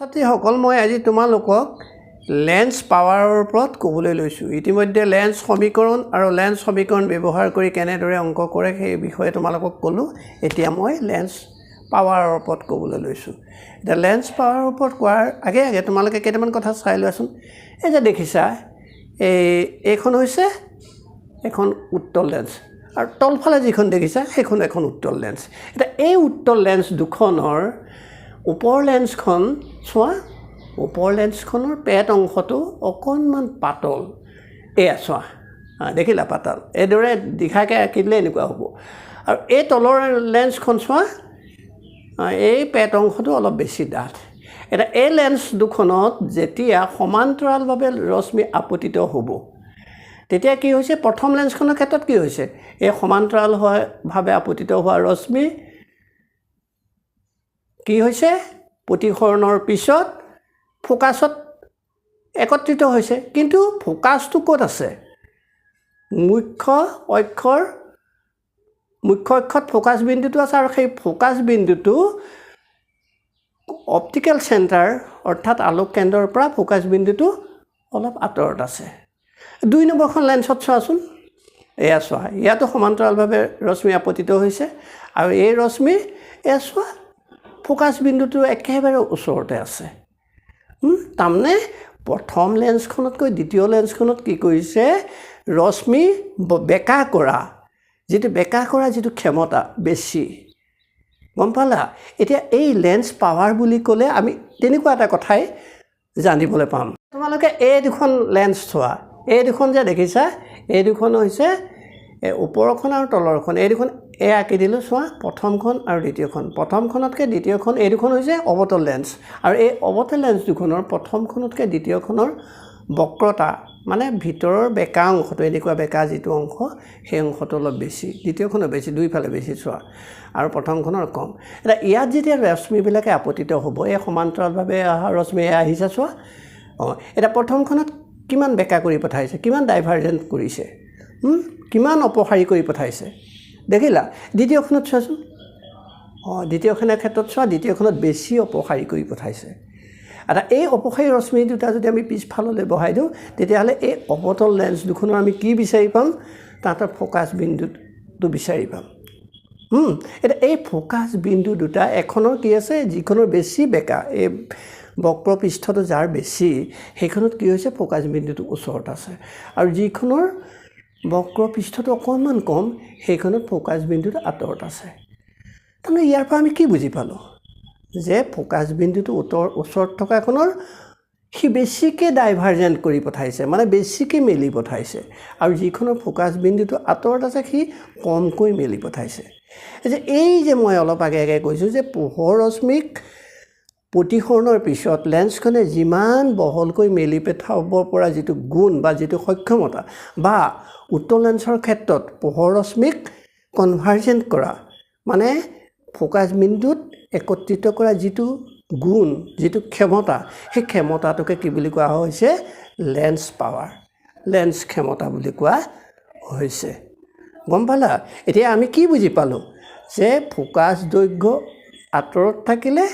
ছাত্ৰীসকল মই আজি তোমালোকক লেন্স পাৱাৰৰ ওপৰত ক'বলৈ লৈছোঁ। ইতিমধ্যে লেন্স সমীকৰণ আৰু লেন্স সমীকৰণ ব্যৱহাৰ কৰি কেনেদৰে অংক কৰে সেই বিষয়ে তোমালোকক ক'লোঁ। এতিয়া মই লেন্স পাৱাৰৰ ওপৰত ক'বলৈ লৈছোঁ। এতিয়া লেন্স পাৱাৰৰ ওপৰত কোৱাৰ আগে আগে তোমালোকে কেইটামান কথা চাই লোৱাচোন। এই যে দেখিছা এই এইখন হৈছে এখন উত্তল লেন্স। আৰু তলফালে যিখন দেখিছা সেইখন এখন উত্তল লেন্স। এতিয়া এই উত্তল লেন্স দুখনৰ ওপৰ লেন্সখন চোৱা ওপৰ লেন্সখনৰ পেট অংশটো অকণমান পাতল। এয়া চোৱা দেখিলা পাতল? এইদৰে দীঘাকৈ আঁকি দিলে এনেকুৱা হ'ব। আৰু এই তলৰ লেন্সখন চোৱা এই পেট অংশটো অলপ বেছি ডাঠ। এতিয়া এই লেন্স দুখনত যেতিয়া সমান্তৰালভাৱে ৰশ্মি আপতিত হ'ব তেতিয়া কি হৈছে? প্ৰথম লেন্সখনৰ ক্ষেত্ৰত কি হৈছে? এই সমান্তৰাল হয় ভাৱে আপতিত হোৱা ৰশ্মি কি হৈছে? প্ৰতিসৰণৰ পিছত ফ'কাছত একত্ৰিত হৈছে। কিন্তু ফ'কাছটো ক'ত আছে? মুখ্য অক্ষৰ মুখ্য অক্ষত ফ'কাছ বিন্দুটো আছে আৰু সেই ফ'কাছ বিন্দুটো অপটিকেল চেণ্টাৰ অৰ্থাৎ আলোক কেন্দ্ৰৰ পৰা ফ'কাছ বিন্দুটো অলপ আঁতৰত আছে। দুই নম্বৰখন লেন্সত চোৱাচোন। এয়া চোৱা। ইয়াতো সমান্তৰালভাৱে ৰশ্মি আপতিত হৈছে আৰু এই ৰশ্মি এয়া চোৱা ফ'কাছ বিন্দুটো একেবাৰে ওচৰতে আছে। তাৰমানে প্ৰথম লেন্সখনতকৈ দ্বিতীয় লেন্সখনত কি কৰিছে ৰশ্মি বেকা কৰা যিটো বেকা কৰা যিটো ক্ষমতা বেছি। গম পালা? এতিয়া এই লেন্স পাৱাৰ বুলি ক'লে আমি তেনেকুৱা এটা কথাই জানিবলৈ পাম। তোমালোকে এই দুখন লেন্স চোৱা। এই দুখন যে দেখিছা এই দুখন হৈছে ওপৰখন আৰু তলৰখন। এই দুখন এই আঁকি দিলোঁ চোৱা প্ৰথমখন আৰু দ্বিতীয়খন। প্ৰথমখনতকৈ দ্বিতীয়খন এই দুখন হৈছে অৱতল লেন্স। আৰু এই অৱতল লেন্স দুখনৰ প্ৰথমখনতকৈ দ্বিতীয়খনৰ বক্ৰতা মানে ভিতৰৰ বেকা অংশটো এনেকুৱা বেকা যিটো অংশ সেই অংশটো অলপ বেছি। দ্বিতীয়খনৰ বেছি দুইফালে বেছি চোৱা। আৰু প্ৰথমখনৰ কম। এতিয়া ইয়াত যেতিয়া ৰশ্মিবিলাকে আপতিত হ'ব এই সমান্তৰালভাৱে অহা ৰশ্মি এয়া আহিছে চোৱা। অঁ এতিয়া প্ৰথমখনত কিমান বেকা কৰি পঠাইছে কিমান ডাইভাৰ্জেণ্ট কৰিছে? কিমান অপসাৰী কৰি পঠাইছে? দেখিলা, দ্বিতীয়খনত চোৱাচোন। অঁ, দ্বিতীয়খনৰ ক্ষেত্ৰত চোৱা, দ্বিতীয়খনত বেছি অপসাৰী কৰি পঠাইছে। এটা এই অপসাৰী ৰশ্মি দুটা যদি আমি পিছফাললৈ বহাই দিওঁ, তেতিয়াহ'লে এই অৱতল লেন্স দুখনৰ আমি কি বিচাৰি পাম? তাহাঁতৰ ফ'কাছ বিন্দুটো বিচাৰি পাম। এতিয়া এই ফ'কাছ বিন্দু দুটা এখনৰ কি আছে? যিখনৰ বেছি বেকা, এই বক্ৰ পৃষ্ঠটো যাৰ বেছি, সেইখনত কি হৈছে? ফ'কাছ বিন্দুটো ওচৰত আছে। আৰু যিখনৰ বক্ৰ পৃষ্ঠটো অকণমান কম, সেইখনত ফ'কাছ বিন্দুটো আঁতৰত আছে। তাৰমানে ইয়াৰ পৰা আমি কি বুজি পালোঁ? যে ফ'কাছ বিন্দুটো উত্তৰ, ওচৰত থকাখনৰ সি বেছিকৈ ডাইভাৰ্জেণ্ট কৰি পঠাইছে মানে বেছিকৈ মেলি পঠাইছে। আৰু যিখনৰ ফ'কাছ বিন্দুটো আঁতৰত আছে, সি কমকৈ মেলি পঠাইছে। যে এই যে মই অলপ আগে আগে কৈছোঁ যে পোহৰ ৰশ্মিক প্ৰতিসৰণৰ পিছত লেন্সখনে যিমান বহলকৈ মেলি পঠাব পৰা যিটো গুণ বা যিটো সক্ষমতা বা উত্তল লেন্সৰ ক্ষেত্ৰত পোহৰ ৰশ্মিক কনভাৰ্জেণ্ট কৰা মানে ফ'কাছ বিন্দুত একত্ৰিত কৰা যিটো গুণ, যিটো ক্ষমতা, সেই ক্ষমতাটোকে কি বুলি কোৱা হৈছে? লেন্স পাৱাৰ, লেন্স ক্ষমতা বুলি কোৱা হৈছে। গম পালা? এতিয়া আমি কি বুজি পালোঁ? যে ফ'কাছ দৈৰ্ঘ্য আঁতৰত থাকিলে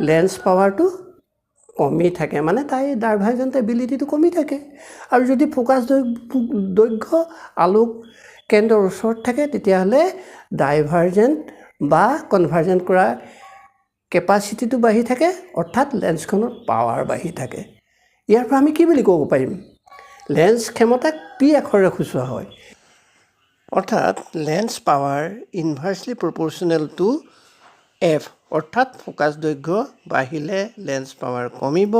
লেন্স পাৱাৰটো কমি থাকে। মানে তাই ডাইভাৰ্জেণ্ট এবিলিটিটো কমি থাকে। আৰু যদি ফ'কাছ দৈৰ্ঘ্য আলোক কেন্দ্ৰৰ ওচৰত থাকে, তেতিয়াহ'লে ডাইভাৰ্জেণ্ট বা কনভাৰ্জেণ্ট কৰা কেপাচিটিটো বাঢ়ি থাকে, অৰ্থাৎ লেন্সখনৰ পাৱাৰ বাঢ়ি থাকে। ইয়াৰ পৰা আমি কি বুলি ক'ব পাৰিম? লেন্স ক্ষমতাক পি আখৰেৰে সূচোৱা হয়। অৰ্থাৎ lens power inversely proportional to F অৰ্থাৎ ফ'কাছ দৈৰ্ঘ্য বাঢ়িলে লেন্স পাৱাৰ কমিব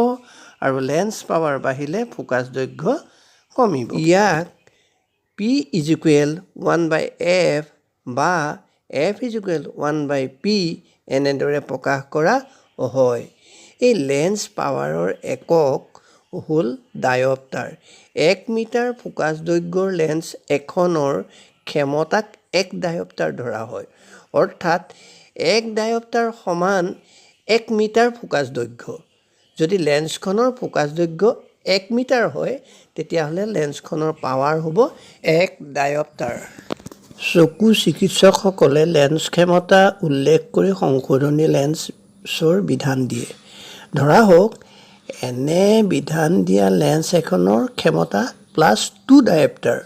আৰু লেন্স পাৱাৰ বাঢ়িলে ফ'কাছ দৈৰ্ঘ্য কমিব। ইয়াক P is equal one by F বা F is equal one by P এনেদৰে প্ৰকাশ কৰা হয়। এই লেন্স পাৱাৰৰ একক হ'ল ডায়প্টাৰ এক মিটাৰ ফ'কাছ দৈৰ্ঘ্যৰ লেন্স এখনৰ ক্ষমতাক এক ডায়প্টাৰ ধৰা হয়। অৰ্থাৎ এক ডায়প্টাৰ সমান এক মিটাৰ ফ'কাছ দৈৰ্ঘ্য। যদি লেন্সখনৰ ফ'কাছ দৈৰ্ঘ্য এক মিটাৰ হয় তেতিয়াহ'লে লেন্সখনৰ পাৱাৰ হ'ব এক ডায়প্টাৰ চকু চিকিৎসকসকলে লেন্স ক্ষমতা উল্লেখ কৰি সংশোধনী লেন্সৰ বিধান দিয়ে। ধৰা হওক এনে বিধান দিয়া লেন্স এখনৰ ক্ষমতা প্লাছ টু ডায়েপ্টাৰ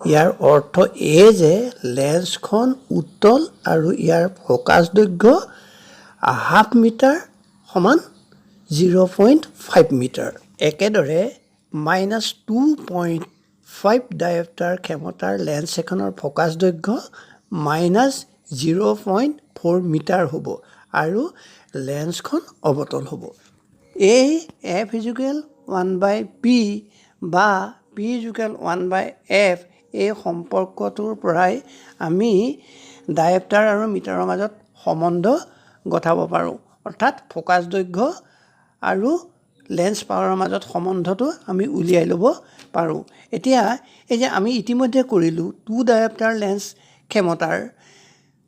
ইয়াৰ অৰ্থ এই যে লেন্সখন উত্তল আৰু ইয়াৰ ফ'কাছ দৈৰ্ঘ্য হাফ মিটাৰ সমান জিৰ' পইণ্ট ফাইভ মিটাৰ। একেদৰে minus two point five dioptre ক্ষমতাৰ লেন্স এখনৰ ফ'কাছ দৈৰ্ঘ্য minus zero' point four metre হ'ব আৰু লেন্সখন অৱতল হ'ব। এই F equal one by P বা P equal one by F এই সম্পৰ্কটোৰ পৰাই আমি ডায়েপ্টাৰ আৰু মিটাৰৰ মাজত সম্বন্ধ গঠাব পাৰোঁ। অৰ্থাৎ ফ'কাছ দৈৰ্ঘ্য আৰু লেন্স পাৱাৰৰ মাজত সম্বন্ধটো আমি উলিয়াই ল'ব পাৰোঁ। এতিয়া এই যে আমি ইতিমধ্যে কৰিলোঁ টু ডায়েপ্টাৰ লেন্স ক্ষমতাৰ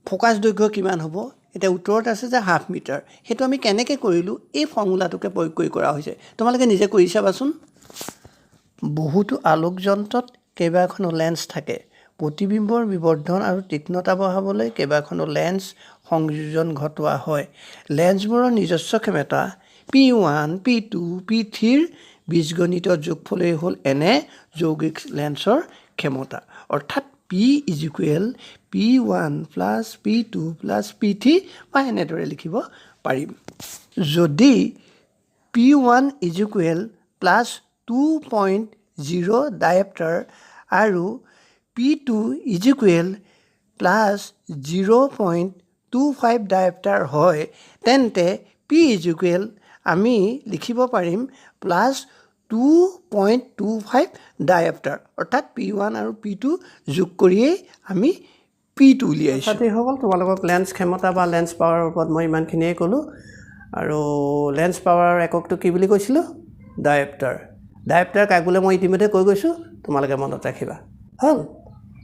ফ'কাছ দৈৰ্ঘ্য কিমান হ'ব এতিয়া উত্তৰত আছে যে হাফ মিটাৰ। সেইটো আমি কেনেকৈ কৰিলোঁ এই ফৰ্মুলাটোকে প্ৰয়োগ কৰি কৰা হৈছে। তোমালোকে নিজে কৰি চাবাচোন। বহুতো আলোক যন্ত্ৰত কেইবাখনো লেন্স থাকে। প্ৰতিবিম্বৰ বিবৰ্ধন আৰু তীক্ষ্ণতা বঢ়াবলৈ কেইবাখনো লেন্স সংযোজন ঘটোৱা হয়। লেন্সবোৰৰ নিজস্ব ক্ষমতা P one P two P থ্ৰীৰ বীজগণিত যোগফলেই হ'ল এনে যৌগিক লেন্সৰ ক্ষমতা। অৰ্থাৎ P is equal P one plus P two plus P three বা এনেদৰে লিখিব পাৰিম। যদি P one is equal plus two point zero' dioptre আৰু P two is equal plus zero' point two five dioptre হয়, তেন্তে পি ইজ আমি লিখিব পাৰিম plus two point two five dioptre. অৰ্থাৎ পি ওৱান আৰু পি টু যোগ কৰিয়েই আমি পি টু উলিয়াইছোঁ। ছাত্ৰীসকল তোমালোকক লেন্স ক্ষমতা বা লেন্স পাৱাৰৰ ওপৰত মই ইমানখিনিয়ে ক'লোঁ। আৰু লেন্স পাৱাৰৰ এককটো কি বুলি কৈছিলোঁ? ডায়েপ্টাৰ। ডায়েপ্টাৰ কাক বোলে মই ইতিমধ্যে কৈ গৈছোঁ তোমালোকে মনত ৰাখিবা। হ'ল?